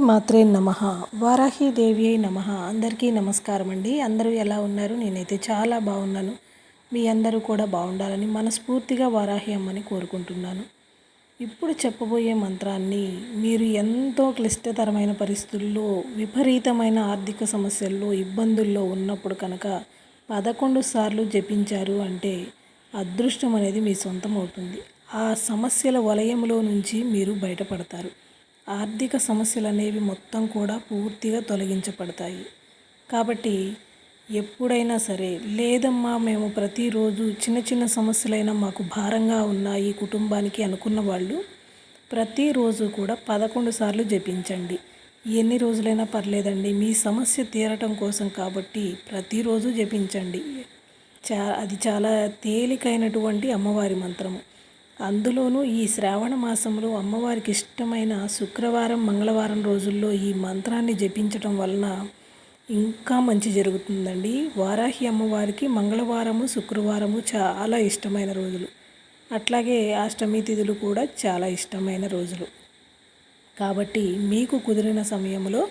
మాత్రే నమ. వారాహీదేవి అయి నమ. అందరికీ నమస్కారం అండి. అందరూ ఎలా ఉన్నారు? నేనైతే చాలా బాగున్నాను. మీ అందరూ కూడా బాగుండాలని మనస్ఫూర్తిగా వారాహి అమ్మని కోరుకుంటున్నాను. ఇప్పుడు చెప్పబోయే మంత్రాన్ని మీరు ఎంతో క్లిష్టతరమైన పరిస్థితుల్లో విపరీతమైన ఆర్థిక సమస్యల్లో ఇబ్బందుల్లో ఉన్నప్పుడు కనుక పదకొండు సార్లు జపించారు అంటే అదృష్టం అనేది మీ సొంతం అవుతుంది. ఆ సమస్యల వలయంలో నుంచి మీరు బయటపడతారు. ఆర్థిక సమస్యలు అనేవి మొత్తం కూడా పూర్తిగా తొలగించబడతాయి. కాబట్టి ఎప్పుడైనా సరే లేదమ్మా మేము ప్రతిరోజు చిన్న చిన్న సమస్యలైనా మాకు భారంగా ఉన్నాయి కుటుంబానికి అనుకున్న వాళ్ళు ప్రతిరోజు కూడా పదకొండు సార్లు జపించండి. ఎన్ని రోజులైనా పర్లేదండి మీ సమస్య తీరటం కోసం కాబట్టి ప్రతిరోజు జపించండి. చా అది చాలా తేలికైనటువంటి అమ్మవారి మంత్రము. అందులోనూ ఈ శ్రావణ మాసంలో అమ్మవారికి ఇష్టమైన శుక్రవారం మంగళవారం రోజుల్లో ఈ మంత్రాన్ని జపించటం వలన ఇంకా మంచి జరుగుతుందండి. వారాహి అమ్మవారికి మంగళవారము శుక్రవారము చాలా ఇష్టమైన రోజులు. అట్లాగే అష్టమి తిథులు కూడా చాలా ఇష్టమైన రోజులు. కాబట్టి మీకు కుదిరిన సమయంలో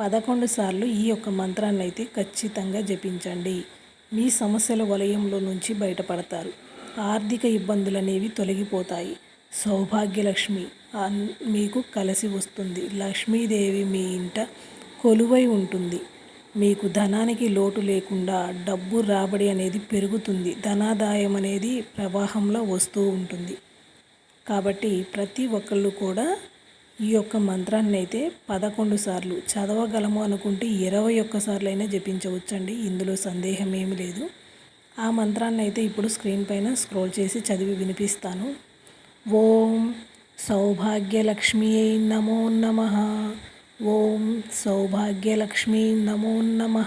పదకొండు సార్లు ఈ యొక్క మంత్రాన్ని అయితే ఖచ్చితంగా జపించండి. మీ సమస్యల వలయంలో నుంచి బయటపడతారు. ఆర్థిక ఇబ్బందులు అనేవి తొలగిపోతాయి. సౌభాగ్యలక్ష్మి మీకు కలిసి వస్తుంది. లక్ష్మీదేవి మీ ఇంట కొలువై ఉంటుంది. మీకు ధనానికి లోటు లేకుండా డబ్బు రాబడి అనేది పెరుగుతుంది. ధనాదాయం అనేది ప్రవాహంలో వస్తూ ఉంటుంది. కాబట్టి ప్రతి ఒక్కళ్ళు కూడా ఈ యొక్క మంత్రాన్ని అయితే పదకొండు సార్లు చదవగలము అనుకుంటే ఇరవై ఒక్కసార్లు అయినా జపించవచ్చండి. ఇందులో సందేహం ఏమి లేదు. ఆ మంత్రాన్ని అయితే ఇప్పుడు స్క్రీన్ పైన స్క్రోల్ చేసి చదివి వినిపిస్తాను. ఓం సౌభాగ్యలక్ష్మి నమో నమ. ఓం సౌభాగ్యలక్ష్మీ నమో నమ.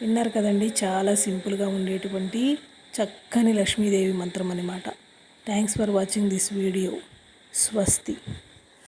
విన్నారు కదండి చాలా సింపుల్గా ఉండేటువంటి చక్కని లక్ష్మీదేవి మంత్రం అనమాట thanks for watching this video. స్వస్తి.